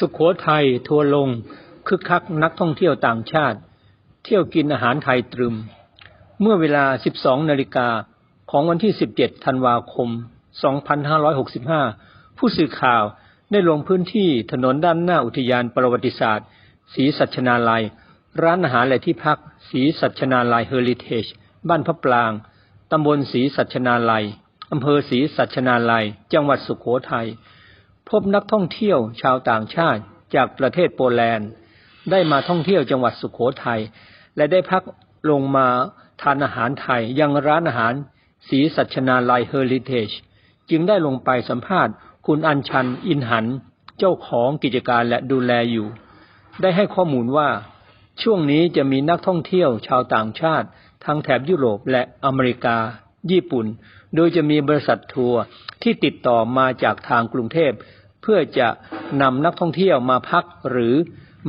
สุขโขทัยทัวลงคึกคักนักท่องเที่ยวต่างชาติ เที่ยวกินอาหารไทยตรึม เมื่อเวลา 12นาฬิกาของวันที่ 17 ธันวาคม 2565 ผู้สื่อข่าวได้ลงพื้นที่ถนนด้านหน้าอุทยานประวัติศาสตร์ศรีสัชนาลัย ร้านอาหารและที่พักศรีสัชนาลัยเฮอริเทจบ้านพระปราง ตำบลศรีสัชนาลัยอำเภอศรีสัชนาลัย จังหวัดสุขโขทัย พบนักท่องเที่ยวชาวต่างชาติจากประเทศโปแลนด์ ได้มาท่องเที่ยวจังหวัดสุขโขทัยและได้พักลงมาทานอาหารไทยยังร้านอาหารศรีสัชนาลัยเฮอริเทจจึงได้ลงไปสัมภาษณ์ คุณอัญชันอินหัน เจ้าของกิจการและดูแลอยู่ ได้ให้ข้อมูลว่า ช่วงนี้จะมีนักท่องเที่ยวชาวต่างชาติ ทั้งแถบยุโรปและอเมริกา ญี่ปุ่น โดยจะมีบริษัททัวร์ที่ติดต่อมาจากทางกรุงเทพ เพื่อจะนำนักท่องเที่ยวมาพักหรือ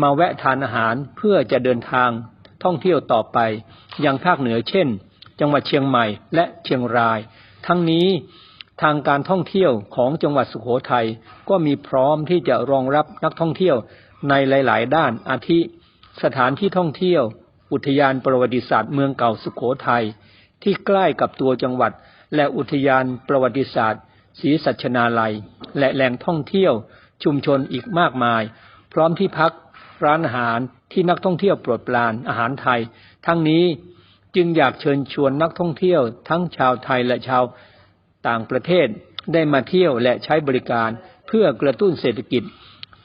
มาแวะทานอาหารเพื่อจะเดินทางท่องเที่ยวต่อไป ยังภาคเหนือเช่น จังหวัดเชียงใหม่และเชียงราย ทั้งนี้ทางการท่องเที่ยวของจังหวัดสุโขทัยก็มีพร้อมที่จะรองรับนักท่องเที่ยวในหลาย ๆ ด้านอาทิ สถานที่ท่องเที่ยว อุทยานประวัติศาสตร์เมืองเก่าสุโขทัยที่ใกล้กับตัวจังหวัด และอุทยานประวัติศาสตร์ศรีสัชนาลัย และแหล่งท่องเที่ยวชุมชนอีกมากมาย พร้อมที่พักร้านอาหารที่นักท่องเที่ยวโปรดปรานอาหารไทย ทั้งนี้จึงอยากเชิญชวนนักท่องเที่ยว ทั้งชาวไทยและชาวต่างประเทศได้มาเที่ยวและใช้บริการเพื่อกระตุ้นเศรษฐกิจ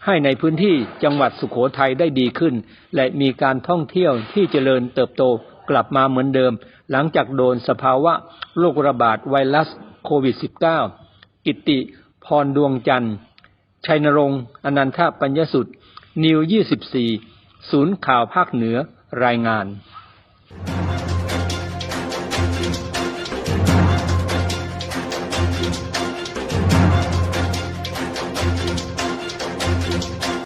ให้ในพื้นที่จังหวัดสุขโขทัยได้ดีขึ้น และมีการท่องเที่ยวที่เจริญเติบโตกลับมาเหมือนเดิม หลังจากโดนสภาวะโรคระบาดไวรัสโควิด -19 กิติ พรดวงจันทร์ ชัยนรงค์อนันทปัญญสุดนิว 24 ศูนย์ข่าวภาคเหนือรายงาน